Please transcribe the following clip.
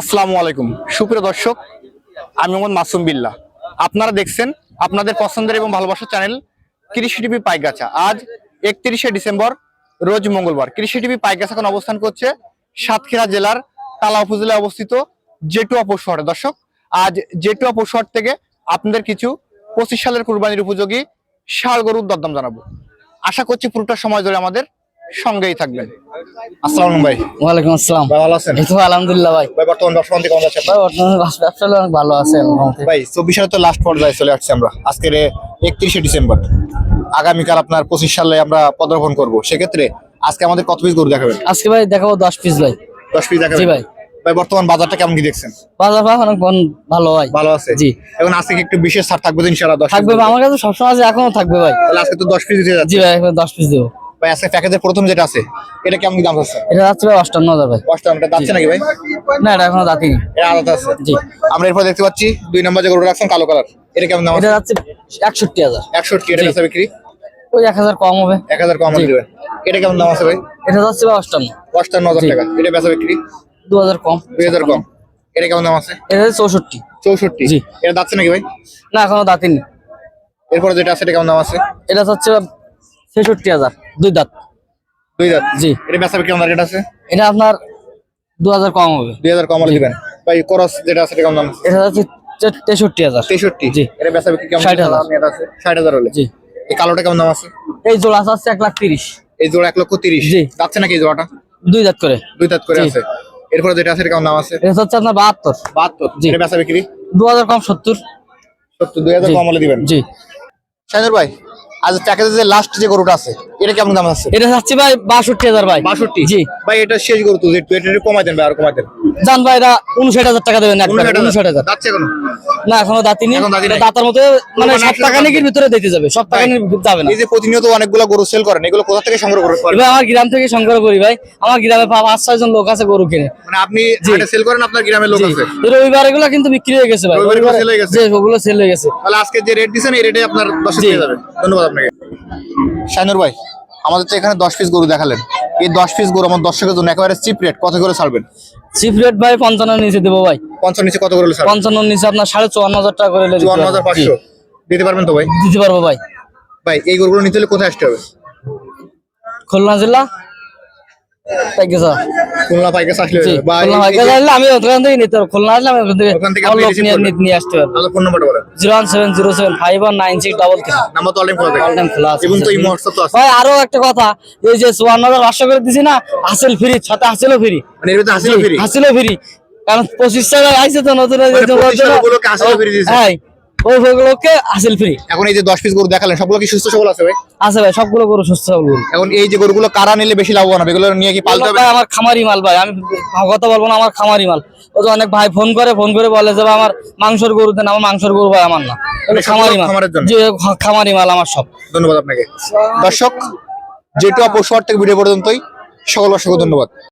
আসসালামু আলাইকুম। সুপ্রিয় দর্শক, আমি মোহাম্মদ মাসুম বিল্লাহ। আপনারা দেখছেন আপনাদের পছন্দের এবং ভালোবাসার চ্যানেল কৃষি টিভি পাইগাছা। আজ একত্রিশে ডিসেম্বর, রোজ মঙ্গলবার। কৃষি টিভি পাইগাছা এখন অবস্থান করছে সাতক্ষীরা জেলার তালা উপজেলায় অবস্থিত জেটুয়া পশুহাটে দর্শক, আজ জেটুয়া পশুহাট থেকে আপনাদের কিছু পঁচিশ সালের কুরবানির উপযোগী ষাড় গরুর দরদাম জানাব। আশা করছি পুরোটা সময় ধরে আমাদের সঙ্গেই থাকবেন। আসসালামু ভাই। ওয়ালাইকুম আসসালাম। ভাই ভালো আছেন? এই তো আলহামদুলিল্লাহ ভাই। ভাই বর্তমান দর্শক কেমন আছে ভাই বর্তমানে ব্যবসা ব্যবসা অনেক ভালো আছে ভাই চব্বিশ সালে তো লাস্ট পর্যায়ে চলে আসছি আমরা। আজকের একত্রিশে ডিসেম্বর। আগামীকাল আপনার পঁচিশ সালে আমরা পদার্পণ করব। সেক্ষেত্রে আজকে আমাদের কত পিস গরু দেখাবেন? আজকে ভাই দেখাবো দশ পিস ভাই। দশ পিস দেখাবেন? জি ভাই। ভাই বর্তমান বাজারটা কেমন কি দেখছেন? বাজার ভাই অনেক ভালো ভাই। ভালো আছে? জি। এখন আজকে একটু বিশেষ ছাড় থাকবে ইনশাআল্লাহ থাকবে আমার কাছে সবসময় আছে এখনও থাকবে ভাই। তাহলে আজকে তো দশ পিস দিতে যাচ্ছে। জি ভাই দশ পিস দেবো। ভাই আজকে প্যাকেজের প্রথম যেটা আছে এটা কেমন কি দাম আছে? এটা যাচ্ছে ভাই অষ্টান্ন হাজার ভাই অষ্টমটা যাচ্ছে নাকি ভাই? না এটা এখনও দাঁতিনি। এটা আলাদা আছে? জি। আমরা এরপর দেখতে পাচ্ছি দুই নম্বর যে গরুটা রাখছেন কালো কালার এটা কেমন দাম এটা যাচ্ছে একষট্টি হাজার। একষট্টি এটা। বেচা বিক্রি? ওই এক হাজার কম হবে। এক হাজার কম। দিবেন এটা কেমন দাম আছে ভাই? এটা যাচ্ছে ভাই অষ্টান্ন। অষ্টান্ন হাজার টাকা এটা বেচা বিক্রি? দু হাজার কম। দুই হাজার কম। এটা কেমন দাম আছে? এটা যাচ্ছে চৌষট্টি। চৌষট্টি? জি। এটা যাচ্ছে নাকি ভাই? না এখনও দাঁতিনি। এরপরে যেটা আছে এটা কেমন দাম আছে? এটা যাচ্ছে ছেষট্টি হাজার। দুই দাঁত। দুই হাজার জি। এটা বেচা বিক্রি রেট আছে? এটা আপনার দু হাজার কম হবে। দুই হাজার কম হলে দিবেন। ভাই করস যেটা আছে কেমন দাম? এটা তে- তেষট্টি হাজার। তেষট্টি? জি। এটা বেচা বিক্রি কেমন 60,000 এটা আছে? ষাট হাজার হলে? জি। এই কালোটা কেমন দাম আছে? এই জোড়া আছে এক লাখ তিরিশ। এই জোড়া এক লক্ষ তিরিশ? জি। যাচ্ছে নাকি এই জোড়াটা? দুই দাঁত করে। দুই দাঁত করে আছে। এরপরে যেটা আছে কেমন দাম আছে? এটা হচ্ছে আপনার বাহাত্তর। বাহাত্তর? জি। এটা বেচা বিক্রি? দু হাজার কম সত্তর। সত্তর দুই হাজার কম হলে দিবেন। জি। শাহিনুর ভাই আজ প্যাকেজে যে লাস্ট যে গরুটা আছে। এটা কেমন দাম আছে? এটা যাচ্ছে ভাই বাষট্টি হাজার ভাই। বাষট্টি? জি। ভাই এটা শেষ গরু তো একটু এটা কমাই দেন ভাই আর কমাই দেন। জান ভাই এটা উনষাট হাজার টাকা দেবেন উনষাট হাজার। যাচ্ছে এখন না এখনও দাঁতিনি। দাঁতার মতো মানে সব টাকা টাকা ভিতরে দিতে যাবে সব টাকা নিয়ে যাবে না। এই যে প্রতিনিয়ত অনেকগুলো গরু সেল করেন এগুলো কোথা থেকে সংগ্রহ করে করেন? এবার আমার গ্রাম থেকে সংগ্রহ করি ভাই। আমার গ্রামে পাঁচ ছয় জন লোক আছে গরু কিনে। মানে আপনি। সেল করেন আপনার গ্রামের লোক আছে। রবিবার এগুলো কিন্তু বিক্রি হয়ে গেছে ভাই। রবিবার sell হয়ে গেছে? জি ওগুলো সেল হয়ে গেছে। তাহলে আজকে যে রেট দিচ্ছেন এই রেটে আপনার দশ জি। পেয়ে যাবে। ধন্যবাদ আপনাকে। শাহিনুর ভাই আমাদের তো এখানে দশ পিস গরু দেখালেন। এই দশ পিস গরু আমার দর্শকের জন্য একেবারে চিপ রেট কত করে ছাড়বেন? চিপ রেট ভাই পঞ্চান্ন নিচে দেবো ভাই। পঞ্চান্ন নিচে কত করে পঞ্চান্ন নিচে আপনার সাড়ে চুয়ান্ন হাজার টাকা করে চুয়ান্ন হাজার পাঁচশো। দিতে পারবেন তো ভাই? দিতে পারব ভাই। ভাই এই গরুগুলো নিতে হলে কোথায় আসতে হবে? খুলনা জেলা? তাই খুলনা পাইকাস আসলে। বা খুলনা এই- এই ভাই যে- গেলে আমি ওখান থেকে নিতে পারব। খুলনা আসলে আমি ওখান থেকে ওখান থেকে আপনি নিয়ে নিয়ে আসতে পারব। তাহলে ফোন নাম্বারটা বলেন। Zero one seven zero seven five one nine six double three number তো অলরেডি খোলা All time খোলা আছে। এবং তো এই মহোৎসব তো আছে। ভাই আরও একটা কথা। এই যে করে দিছি না হাসিল ফ্রি সাথে হাসিলও ফ্রি মানে এর ভিতরে হাসিল ফ্রি ফ্রি কারণ পঁচিশ টাকা আইছে তো নতুন মানে 25। হ্যাঁ। ওই ওগুলোকে হাসিল ফ্রি এখন এই যে দশ পিস গরু দেখালেন সবগুলো কি সুস্থ সবল আছে ভাই? আছে ভাই সবগুলো গরু সুস্থ সবল। এখন এই যে গরুগুলো কারা নিলে বেশি লাভবান হবে? এগুলো নিয়ে কি পালতে হবে? আমার খামারি মাল ভাই আমি কথা বলব না আমার খামারি মাল। ও তো অনেক ভাই ফোন করে ফোন করে বলে যে আমার মাংসের গরু দেন আমার মাংসের গরু ভাই আমার না। খামারি মাল। যে খামারি মাল আমার সব। ধন্যবাদ আপনাকে। দর্শক যেটু পশুহাট থেকে ভিডিও পর্যন্তই। সকল অসংখ্য ধন্যবাদ।